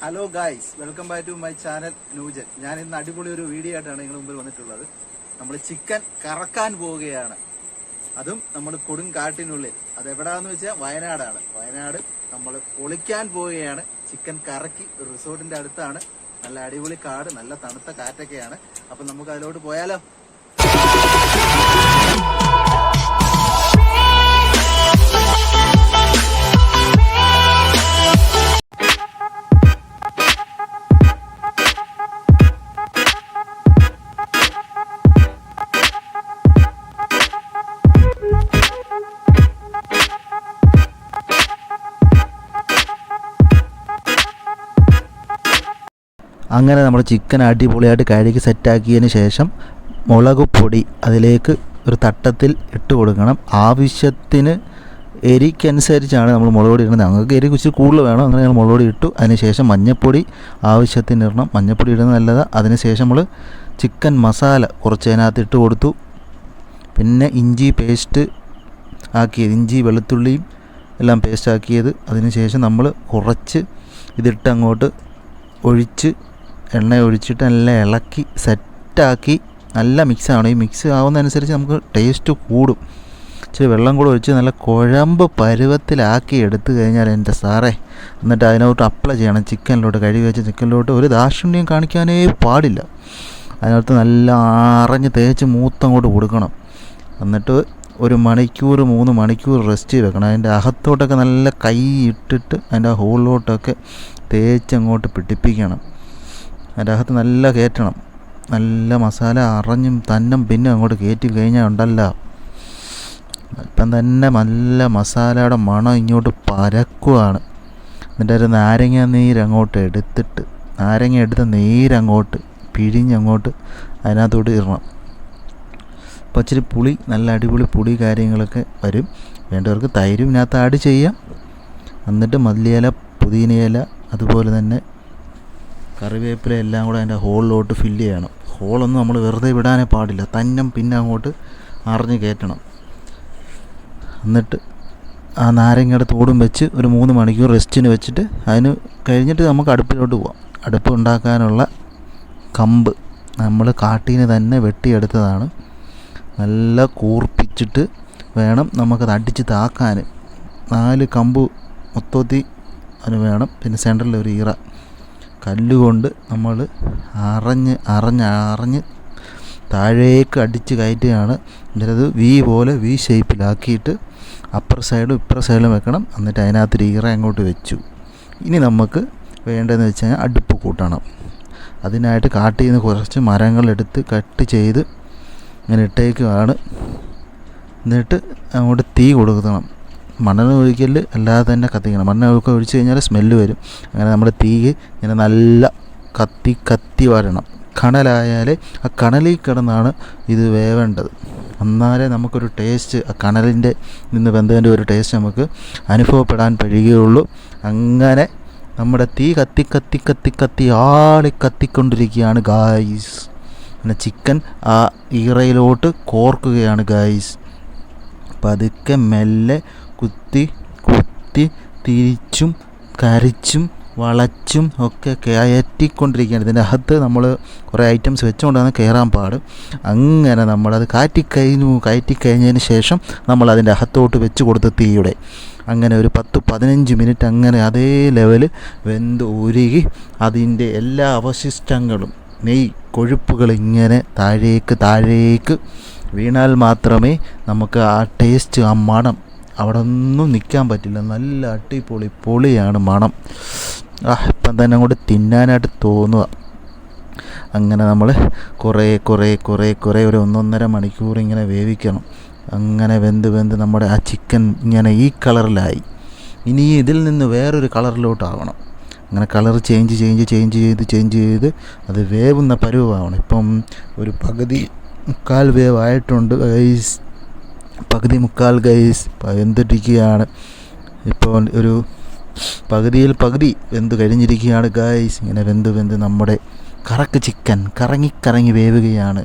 Hello guys welcome back to my channel നൂജൻ ഞാൻ ഇന്ന് അടിപൊളി ഒരു വീഡിയോ ആയിട്ടാണ് നിങ്ങൾ മുമ്പിൽ വന്നിട്ടുള്ളത്. നമ്മൾ ചിക്കൻ കറക്കാൻ പോവുകയാണ്. അതും നമ്മൾ കൊടുങ്കാട്ടിനുള്ളിൽ അത് എവിടാന്ന് വെച്ചാൽ വയനാടാണ്. വയനാട് നമ്മൾ പൊളിക്കാൻ പോവുകയാണ്. ചിക്കൻ കറക്കി ഒരു റിസോർട്ടിന്റെ അടുത്താണ്. നല്ല അടിപൊളി കാട് നല്ല തണുത്ത കാറ്റൊക്കെയാണ്. അപ്പൊ നമുക്ക് അതിലോട്ട് പോയാലോ? അങ്ങനെ നമ്മൾ ചിക്കൻ അടിപൊളിയായിട്ട് കഴുകി സെറ്റാക്കിയതിന് ശേഷം മുളക് പൊടി അതിലേക്ക് ഒരു തട്ടത്തിൽ ഇട്ട് കൊടുക്കണം. ആവശ്യത്തിന് എരിക്കനുസരിച്ചാണ് നമ്മൾ മുളക് പൊടി ഇടുന്നത്. ഞങ്ങൾക്ക് എരി കുറിച്ച് കൂടുതൽ വേണം. അങ്ങനെ ഞങ്ങൾ മുളക് പൊടി ഇട്ടു. അതിനുശേഷം മഞ്ഞൾപ്പൊടി ആവശ്യത്തിന് ഇടണം. മഞ്ഞൾപ്പൊടി ഇടുന്നത് നല്ലതാണ് അതിനുശേഷം നമ്മൾ ചിക്കൻ മസാല കുറച്ച് അതിനകത്ത് ഇട്ട് കൊടുത്തു. പിന്നെ ഇഞ്ചി പേസ്റ്റ് ആക്കിയത് ഇഞ്ചി വെളുത്തുള്ളിയും എല്ലാം പേസ്റ്റ് ആക്കിയത്. അതിനുശേഷം നമ്മൾ കുറച്ച് ഇതിട്ട് അങ്ങോട്ട് ഒഴിച്ച് എണ്ണ ഒഴിച്ചിട്ട് നല്ല ഇളക്കി സെറ്റാക്കി നല്ല മിക്സാണ് ഈ മിക്സ് ആവുന്നതനുസരിച്ച് നമുക്ക് ടേസ്റ്റ് കൂടും. ഇച്ചിരി വെള്ളം കൂടെ ഒഴിച്ച് നല്ല കുഴമ്പ് പരുവത്തിലാക്കി എടുത്തു കഴിഞ്ഞാൽ എന്റെ സാറേ എന്നിട്ട് അതിനോട്ട് അപ്ലൈ ചെയ്യണം. ചിക്കനിലോട്ട് കഴുകി വെച്ച ചിക്കനിലോട്ട് ഒരു ദാക്ഷിണ്യം കാണിക്കാനേ പാടില്ല. അതിനകത്ത് നല്ല അറഞ്ഞ് തേച്ച് മൂത്തങ്ങോട്ട് കൊടുക്കണം. എന്നിട്ട് ഒരു മണിക്കൂർ മൂന്ന് മണിക്കൂർ റെസ്റ്റ് വെക്കണം. അതിന്റെ അകത്തോട്ടൊക്കെ നല്ല കൈ ഇട്ടിട്ട് അതിന്റെ ഹോളിലോട്ടൊക്കെ തേച്ചങ്ങോട്ട് പിടിപ്പിക്കണം. അതിന്റെ അകത്ത് നല്ല കയറ്റണം. നല്ല മസാല അറഞ്ഞും തന്നും പിന്നെ അങ്ങോട്ട് കയറ്റി കഴിഞ്ഞാൽ ഉണ്ടല്ല. അല്പം തന്നെ നല്ല മസാലയുടെ മണം ഇങ്ങോട്ട് പരക്കുവാണ്. എന്നിട്ട് ഒരു നാരങ്ങ നീര് അങ്ങോട്ട് എടുത്തിട്ട് നാരങ്ങ എടുത്ത നീരങ്ങോട്ട് പിഴിഞ്ഞങ്ങോട്ട് അതിനകത്തോട്ട് ഇടണം. അപ്പോൾ ഇച്ചിരി പുളി നല്ല അടിപൊളി പുളി കാര്യങ്ങളൊക്കെ വരും. വേണ്ടവർക്ക് തൈരും ഇതിനകത്ത് ആഡ് ചെയ്യാം. എന്നിട്ട് മല്ലിയില പുതിനയില അതുപോലെ തന്നെ കറിവേപ്പില എല്ലാം കൂടെ അതിന്റെ ഹോളിലോട്ട് ഫില്ല് ചെയ്യണം. ഹോളൊന്നും നമ്മൾ വെറുതെ വിടാനേ പാടില്ല. തന്നം പിന്നെ അങ്ങോട്ട് അറിഞ്ഞ് കയറ്റണം. എന്നിട്ട് ആ നാരങ്ങയുടെ തോടും വെച്ച് ഒരു മൂന്ന് മണിക്കൂർ റെസ്റ്റിന് വെച്ചിട്ട് അതിന് കഴിഞ്ഞിട്ട് നമുക്ക് അടുപ്പിലോട്ട് പോവാം. അടുപ്പ് ഉണ്ടാക്കാനുള്ള കമ്പ് നമ്മൾ കാട്ടീന് തന്നെ വെട്ടിയെടുത്തതാണ്. നല്ല കൂർപ്പിച്ചിട്ട് വേണം നമുക്കത് അടിച്ച് താക്കാൻ നാല് കമ്പ് മൊത്തത്തിൽ അതിന് വേണം. പിന്നെ സെന്ററിൽ ഒരു ഈറ. കല്ലുകൊണ്ട് നമ്മൾ അറഞ്ഞ് അറഞ്ഞ് അറഞ്ഞ് താഴേക്ക് അടിച്ച് കയറ്റുകയാണ്. എന്നിട്ടത് വി പോലെ വി ഷേപ്പിലാക്കിയിട്ട് അപ്പർ സൈഡും ഇപ്പുറ സൈഡിലും വെക്കണം. എന്നിട്ട് അതിനകത്തൊരു ഈറ അങ്ങോട്ട് വെച്ചു. ഇനി നമുക്ക് വേണ്ടതെന്ന് വെച്ച് കഴിഞ്ഞാൽ അടുപ്പ് കൂട്ടണം. അതിനായിട്ട് കാട്ടിൽ നിന്ന് കുറച്ച് മരങ്ങളെടുത്ത് കട്ട് ചെയ്ത് ഇങ്ങനെ ഇട്ടേക്കുവാണ്. എന്നിട്ട് അങ്ങോട്ട് തീ കൊടുക്കണം. മണ്ണെണ്ണ ഒഴിക്കൽ അല്ലാതെ തന്നെ കത്തിക്കണം. മണ്ണെണ്ണ ഒഴിച്ച് കഴിഞ്ഞാൽ സ്മെല്ല് വരും. അങ്ങനെ നമ്മുടെ തീ ഇങ്ങനെ നല്ല കത്തി കത്തി വരണം. കണലായാൽ ആ കണലിൽ കിടന്നാണ് ഇത് വേവേണ്ടത്. എന്നാലേ നമുക്കൊരു ടേസ്റ്റ് ആ കണലിന്റെ നിന്ന് ബന്ധുവിന്റെ ഒരു ടേസ്റ്റ് നമുക്ക് അനുഭവപ്പെടാൻ കഴിയുകയുള്ളൂ. അങ്ങനെ നമ്മുടെ തീ കത്തി കത്തി കത്തി കത്തി ആളി കത്തിക്കൊണ്ടിരിക്കുകയാണ് ഗായ്സ് പിന്നെ ചിക്കൻ ആ ഈറയിലോട്ട് കോർക്കുകയാണ് ഗായ്സ് പതുക്കെ മെല്ലെ കുത്തി കുത്തി തിരിച്ചും കരിച്ചും വളച്ചും ഒക്കെ കയറ്റിക്കൊണ്ടിരിക്കുകയാണ്. ഇതിന്റെ അകത്ത് നമ്മൾ കുറേ ഐറ്റംസ് വെച്ചുകൊണ്ടാണ് കയറാൻ പാട്. അങ്ങനെ നമ്മളത് കാറ്റിക്കഴിഞ്ഞു കയറ്റിക്കഴിഞ്ഞതിന് ശേഷം നമ്മൾ അതിന്റെ അകത്തോട്ട് വെച്ച് കൊടുത്ത് തീയുടെ അങ്ങനെ ഒരു പത്ത് പതിനഞ്ച് മിനിറ്റ് അങ്ങനെ അതേ ലെവൽ വെന്ത് ഉരുകി അതിന്റെ എല്ലാ അവശിഷ്ടങ്ങളും നെയ് കൊഴുപ്പുകൾ ഇങ്ങനെ താഴേക്ക് താഴേക്ക് വീണാൽ മാത്രമേ നമുക്ക് ആ ടേസ്റ്റ് ആ മണം അവിടെ ഒന്നും നിൽക്കാൻ പറ്റില്ല. നല്ല അടിപൊളി പൊളിയാണ് മണം. ആ ഇപ്പം തന്നെ അങ്ങോട്ട് തിന്നാനായിട്ട് തോന്നുക. അങ്ങനെ നമ്മൾ കുറേ കുറേ കുറേ കുറേ ഒരു ഒന്നൊന്നര മണിക്കൂർ ഇങ്ങനെ വേവിക്കണം. അങ്ങനെ വെന്ത് വെന്ത് നമ്മുടെ ആ ചിക്കൻ ഇങ്ങനെ ഈ കളറിലായി. ഇനി ഇതിൽ നിന്ന് വേറൊരു കളറിലോട്ടാവണം. അങ്ങനെ കളർ ചേഞ്ച് ചേഞ്ച് ചേഞ്ച് ചെയ്ത് ചേഞ്ച് ചെയ്ത് അത് വേവുന്ന പരുവമാവണം ഇപ്പം ഒരു പകുതി മുക്കാൽ വേവായിട്ടുണ്ട്. പകുതി മുക്കാൽ ഗൈസ് വെന്തിരിക്കുകയാണ് ഇപ്പോൾ ഒരു പകുതിയിൽ പകുതി വെന്ത് കഴിഞ്ഞിരിക്കുകയാണ് ഗൈസ് ഇങ്ങനെ വെന്ത് വെന്ത് നമ്മുടെ കറക്ക് ചിക്കൻ കറങ്ങി കറങ്ങി വേവുകയാണ്.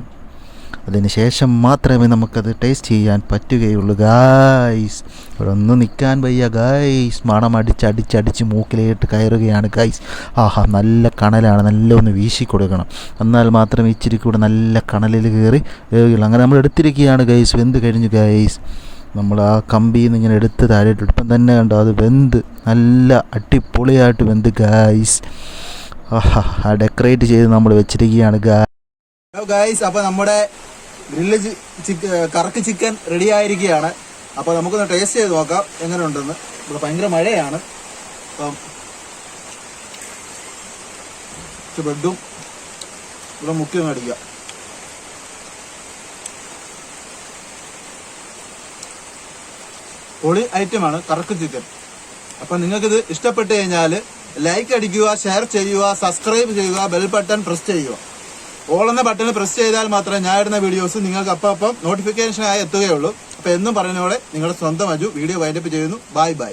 അതിന് ശേഷം മാത്രമേ നമുക്കത് ടേസ്റ്റ് ചെയ്യാൻ പറ്റുകയുള്ളൂ ഗായ്സ് ഇവിടെ ഒന്നും നിൽക്കാൻ വയ്യ ഗായ്സ് മണം അടിച്ച് അടിച്ചടിച്ച് മൂക്കിലേട്ട് കയറുകയാണ് ഗായ്സ് ആഹാ നല്ല കണലാണ് നല്ല ഒന്ന് വീശി കൊടുക്കണം. എന്നാൽ മാത്രം ഇച്ചിരി കൂടെ നല്ല കണലിൽ കയറി വേവുകയുള്ളൂ. അങ്ങനെ നമ്മൾ എടുത്തിരിക്കുകയാണ് ഗൈസ് വെന്ത് കഴിഞ്ഞു ഗൈസ് നമ്മൾ ആ കമ്പിയിൽ നിന്ന് ഇങ്ങനെ എടുത്ത് താഴെയിട്ട് ഇപ്പം തന്നെ കണ്ടോ അത് വെന്ത് നല്ല അടിപൊളിയായിട്ട് വെന്ത് ഗായ്സ് ആഹാ ഡെക്കറേറ്റ് ചെയ്ത് നമ്മൾ വെച്ചിരിക്കുകയാണ് ഗാ ഹലോ ഗൈസ് അപ്പൊ നമ്മുടെ ഗ്രില്ല് ചിക്കൻ കറക്ക് ചിക്കൻ റെഡി ആയിരിക്കുകയാണ്. അപ്പൊ നമുക്കൊന്ന് ടേസ്റ്റ് ചെയ്ത് നോക്കാം എങ്ങനെ ഉണ്ടെന്ന് ഇവിടെ ഭയങ്കര മഴയാണ്. അപ്പം ബ്രെഡും ഇവിടെ മുക്കി ഒന്ന് അടിക്കുക. പൊളി ഐറ്റമാണ് കറക്ക് ചിക്കൻ. അപ്പൊ നിങ്ങൾക്കിത് ഇഷ്ടപ്പെട്ട് കഴിഞ്ഞാൽ ലൈക്ക് അടിക്കുക ഷെയർ ചെയ്യുക സബ്സ്ക്രൈബ് ചെയ്യുക ബെൽ ബട്ടൺ പ്രസ് ചെയ്യുക. ഓൾ എന്ന ബട്ടൺ പ്രസ് ചെയ്താൽ മാത്രമേ ഞാൻ ഇടുന്ന വീഡിയോസ് നിങ്ങൾക്ക് അപ്പം അപ്പം നോട്ടിഫിക്കേഷനായി എത്തുകയുള്ളൂ. അപ്പോൾ എന്നും പറയുന്ന പോലെ നിങ്ങളുടെ സ്വന്തം അജു വീഡിയോ വൈൻഡപ്പ് ചെയ്യുന്നു. Bye bye